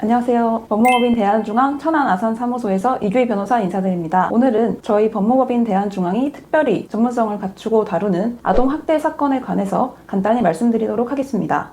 안녕하세요. 법무법인 대한중앙 천안아산사무소에서 이규희 변호사 인사드립니다. 오늘은 저희 법무법인 대한중앙이 특별히 전문성을 갖추고 다루는 아동학대 사건에 관해서 간단히 말씀드리도록 하겠습니다.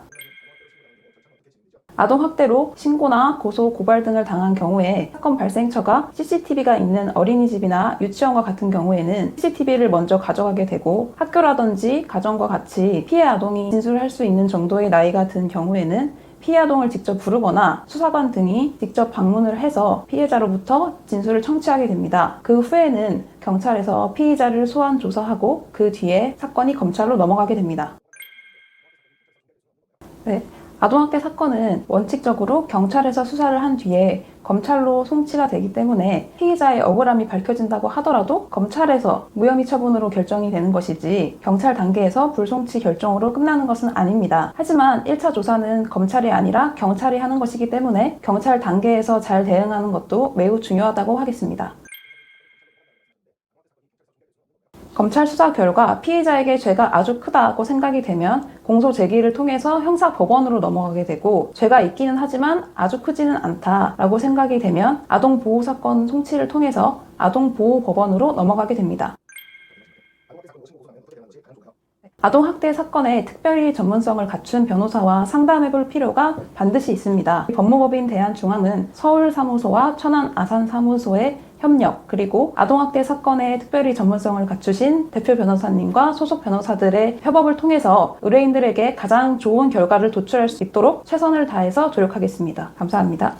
아동학대로 신고나 고소, 고발 등을 당한 경우에 사건 발생처가 CCTV가 있는 어린이집이나 유치원과 같은 경우에는 CCTV를 먼저 가져가게 되고 학교라든지 가정과 같이 피해 아동이 진술할 수 있는 정도의 나이가 든 경우에는 피해 아동을 직접 부르거나 수사관 등이 직접 방문을 해서 피해자로부터 진술을 청취하게 됩니다. 그 후에는 경찰에서 피의자를 소환 조사하고 그 뒤에 사건이 검찰로 넘어가게 됩니다. 네. 아동학대 사건은 원칙적으로 경찰에서 수사를 한 뒤에 검찰로 송치가 되기 때문에 피의자의 억울함이 밝혀진다고 하더라도 검찰에서 무혐의 처분으로 결정이 되는 것이지 경찰 단계에서 불송치 결정으로 끝나는 것은 아닙니다. 하지만 1차 조사는 검찰이 아니라 경찰이 하는 것이기 때문에 경찰 단계에서 잘 대응하는 것도 매우 중요하다고 하겠습니다. 검찰 수사 결과 피해자에게 죄가 아주 크다고 생각이 되면 공소 제기를 통해서 형사 법원으로 넘어가게 되고 죄가 있기는 하지만 아주 크지는 않다라고 생각이 되면 아동 보호 사건 송치를 통해서 아동 보호 법원으로 넘어가게 됩니다. 아동학대 사건에 특별히 전문성을 갖춘 변호사와 상담해 볼 필요가 반드시 있습니다. 법무법인 대한중앙은 서울사무소와 천안 아산사무소의 협력, 그리고 아동학대 사건에 특별히 전문성을 갖추신 대표 변호사님과 소속 변호사들의 협업을 통해서 의뢰인들에게 가장 좋은 결과를 도출할 수 있도록 최선을 다해서 노력하겠습니다. 감사합니다.